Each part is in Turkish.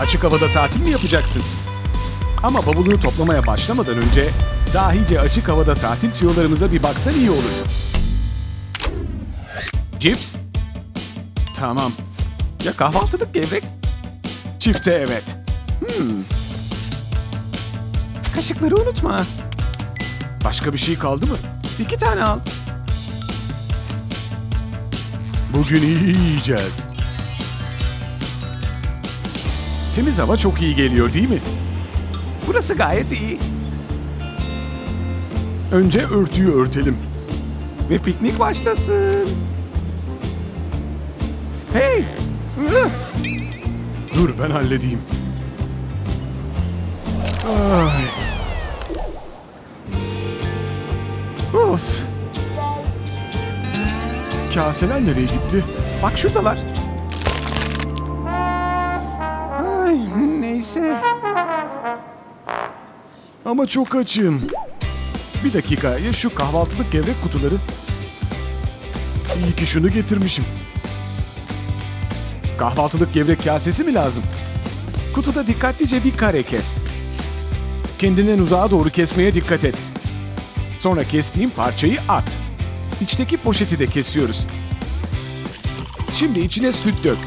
Açık havada tatil mi yapacaksın? Ama bavulunu toplamaya başlamadan önce dahice açık havada tatil tüyolarımıza bir baksan iyi olur. Cips? Tamam. Ya kahvaltılık gevrek? Çifte evet. Hmm. Kaşıkları unutma. Başka bir şey kaldı mı? İki tane al. Bugün iyi yiyeceğiz. Temiz hava çok iyi geliyor değil mi? Burası gayet iyi. Önce örtüyü örtelim. Ve piknik başlasın. Hey! Dur ben halledeyim. Ay. Of. Kaseler nereye gitti? Bak şuradalar. Neyse. Ama çok açım. Bir dakika ya şu kahvaltılık gevrek kutuları. İyi ki şunu getirmişim. Kahvaltılık gevrek kasesi mi lazım? Kutuda dikkatlice bir kare kes. Kendinden uzağa doğru kesmeye dikkat et. Sonra kestiğim parçayı at. İçteki poşeti de kesiyoruz. Şimdi içine süt dök.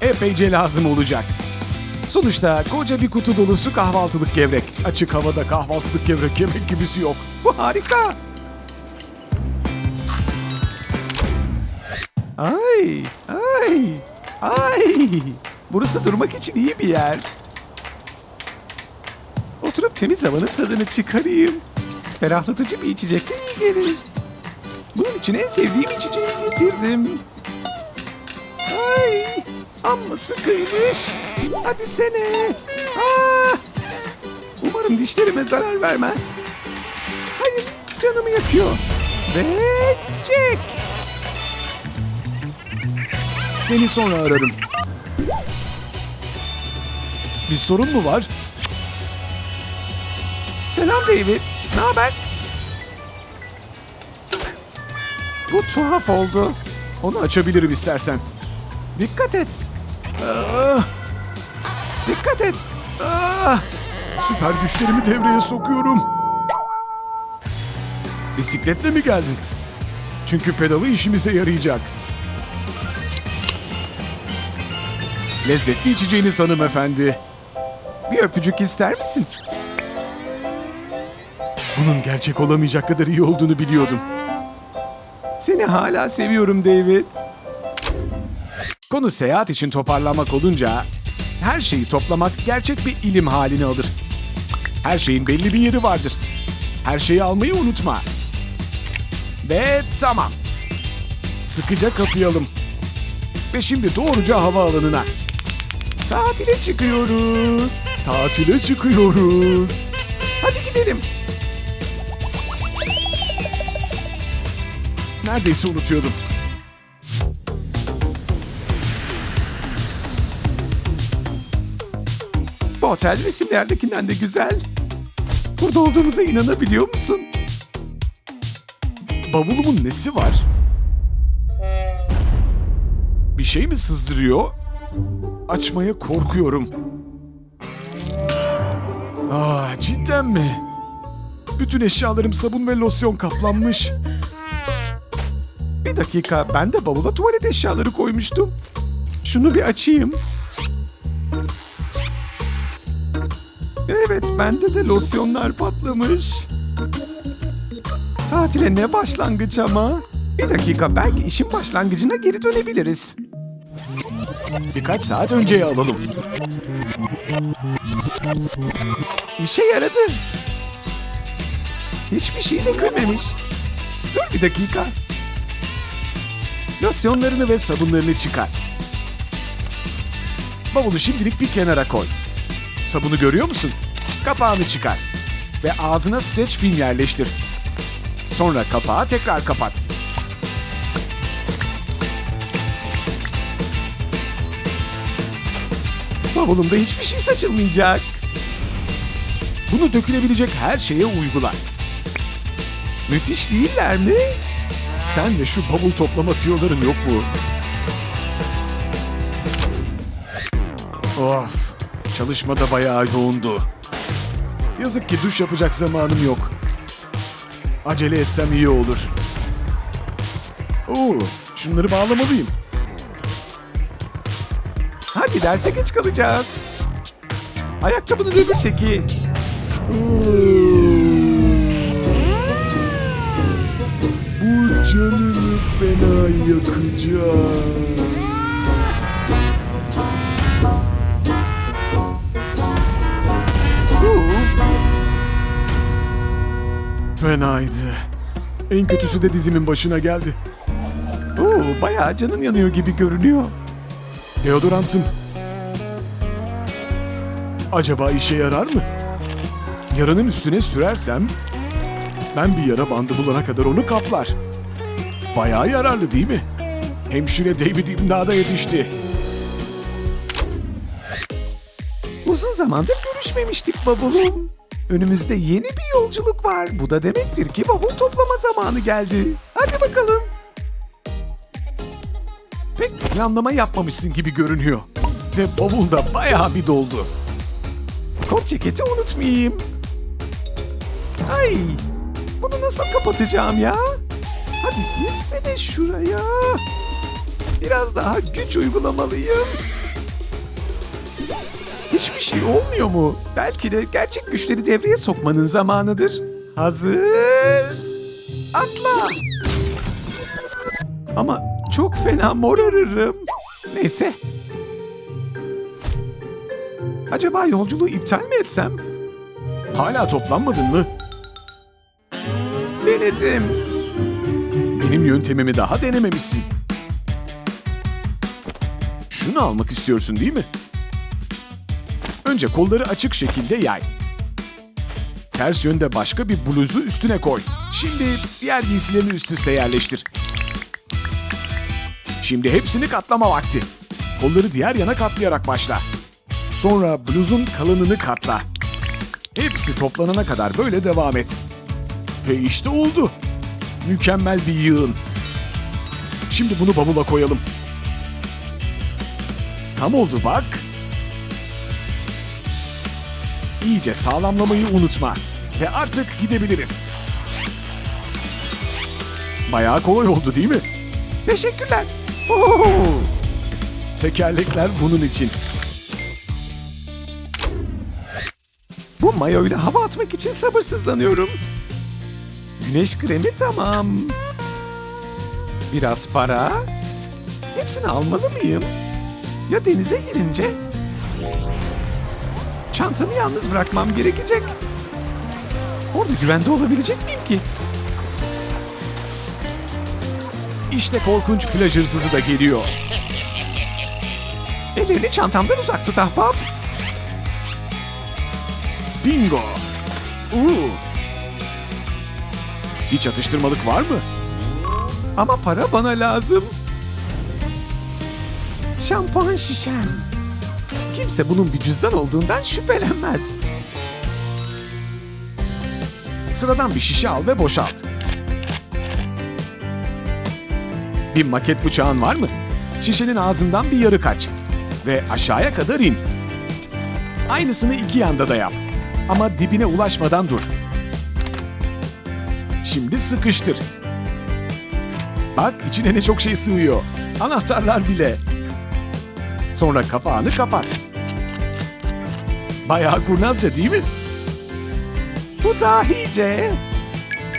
Epeyce lazım olacak. Sonuçta koca bir kutu dolusu kahvaltılık gevrek. Açık havada kahvaltılık gevrek yemek gibisi yok. Bu harika. Ay, ay, ay. Burası durmak için iyi bir yer. Oturup temiz havanın tadını çıkarayım. Ferahlatıcı bir içecek de iyi gelir. Bunun için en sevdiğim içeceği getirdim. Ay, amma sıkıymış. Hadi sene. Aa, umarım dişlerime zarar vermez. Hayır, canımı yakıyor. Ve çek. Seni sonra ararım. Bir sorun mu var? Selam David. Ne haber? Bu tuhaf oldu. Onu açabilirim istersen. Dikkat et. Aa, dikkat et. Aa, süper güçlerimi devreye sokuyorum. Bisikletle mi geldin? Çünkü pedalı işimize yarayacak. Lezzetli içeceğiniz hanımefendi. Bir öpücük ister misin? Bunun gerçek olamayacak kadar iyi olduğunu biliyordum. Seni hala seviyorum David. Konu seyahat için toparlamak olunca her şeyi toplamak gerçek bir ilim halini alır. Her şeyin belli bir yeri vardır. Her şeyi almayı unutma. Ve tamam. Sıkıca kapayalım. Ve şimdi doğruca havaalanına. Tatile çıkıyoruz. Tatile çıkıyoruz. Hadi gidelim. Neredeyse unutuyordum. Bu otel resimlerdekinden de güzel. Burada olduğumuza inanabiliyor musun? Bavulumun nesi var? Bir şey mi sızdırıyor? Açmaya korkuyorum. Aa, cidden mi? Bütün eşyalarım sabun ve losyon kaplanmış. Bir dakika, ben de bavula tuvalet eşyaları koymuştum. Şunu bir açayım. Bende de losyonlar patlamış. Tatile ne başlangıç ama. Bir dakika, belki işin başlangıcına geri dönebiliriz. Birkaç saat önceye alalım. İşe yaradı. Hiçbir şey dökülmemiş. Dur bir dakika. Losyonlarını ve sabunlarını çıkar. Bavulu şimdilik bir kenara koy. Sabunu görüyor musun? Kapağını çıkar. Ve ağzına streç film yerleştir. Sonra kapağı tekrar kapat. Bavulumda hiçbir şey saçılmayacak. Bunu dökülebilecek her şeye uygula. Müthiş değiller mi? Sen de şu bavul toplama tüyoların yok mu? Of, çalışma da bayağı yoğundu. Yazık ki duş yapacak zamanım yok. Acele etsem iyi olur. Oo, şunları bağlamalıyım. Hadi derse geç kalacağız. Ayakkabının öbür teki. Bu canını fena yakacak. Fenaydı. En kötüsü de dizimin başına geldi. Oo, bayağı canın yanıyor gibi görünüyor. Deodorantım. Acaba işe yarar mı? Yaranın üstüne sürersem ben bir yara bandı bulana kadar onu kaplar. Bayağı yararlı değil mi? Hemşire David imdada yetişti. Uzun zamandır görüşmemiştik bavulum. Önümüzde yeni bir yolculuk var. Bu da demektir ki bavul toplama zamanı geldi. Hadi bakalım. Pek planlama yapmamışsın gibi görünüyor. Ve bavul da bayağı bir doldu. Kot ceketi unutmayayım. Ay, bunu nasıl kapatacağım ya? Hadi girsene şuraya. Biraz daha güç uygulamalıyım. Hiçbir şey olmuyor mu? Belki de gerçek güçleri devreye sokmanın zamanıdır. Hazır. Atla. Ama çok fena morarırım. Neyse. Acaba yolculuğu iptal mi etsem? Hala toplanmadın mı? Denedim. Benim yöntemimi daha denememişsin. Şunu almak istiyorsun değil mi? Önce kolları açık şekilde yay. Ters yönde başka bir bluzu üstüne koy. Şimdi diğer giysilerini üst üste yerleştir. Şimdi hepsini katlama vakti. Kolları diğer yana katlayarak başla. Sonra bluzun kalınını katla. Hepsi toplanana kadar böyle devam et. Ve işte oldu. Mükemmel bir yığın. Şimdi bunu bavula koyalım. Tam oldu bak. İyice sağlamlamayı unutma. Ve artık gidebiliriz. Bayağı kolay oldu değil mi? Teşekkürler. Oo! Tekerlekler bunun için. Bu mayoyla hava atmak için sabırsızlanıyorum. Güneş kremi tamam. Biraz para. Hepsini almalı mıyım? Ya denize girince? Çantamı yalnız bırakmam gerekecek. Orada güvende olabilecek miyim ki? İşte korkunç plaj hırsızı da geliyor. Ellerini çantamdan uzak tut ahbap. Bingo. Uuu. Hiç atıştırmalık var mı? Ama para bana lazım. Şampuan şişem. Kimse bunun bir cüzdan olduğundan şüphelenmez. Sıradan bir şişe al ve boşalt. Bir maket bıçağın var mı? Şişenin ağzından bir yarı kaç. Ve aşağıya kadar in. Aynısını iki yanda da yap. Ama dibine ulaşmadan dur. Şimdi sıkıştır. Bak içine ne çok şey sığıyor. Anahtarlar bile. Sonra kapağını kapat. Bayağı kurnazca değil mi? Bu dahice.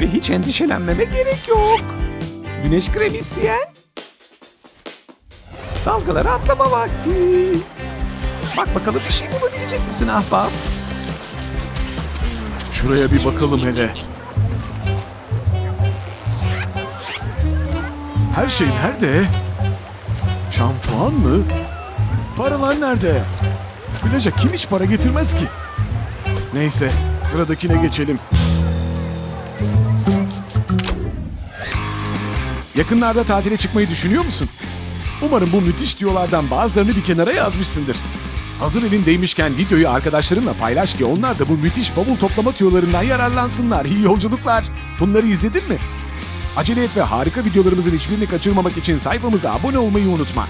Ve hiç endişelenmeme gerek yok. Güneş kremi isteyen? Dalgalara atlama vakti. Bak bakalım bir şey bulabilecek misin ahbap? Şuraya bir bakalım hele. Her şey nerede? Şampuan mı? Paralar nerede? Plaja kim hiç para getirmez ki? Neyse, sıradakine geçelim. Yakınlarda tatile çıkmayı düşünüyor musun? Umarım bu müthiş diyorlardan bazılarını bir kenara yazmışsındır. Hazır elindeymişken videoyu arkadaşlarınla paylaş ki onlar da bu müthiş bavul toplama tüyolarından yararlansınlar. İyi yolculuklar. Bunları izledin mi? Acele et ve harika videolarımızın hiçbirini kaçırmamak için sayfamıza abone olmayı unutma.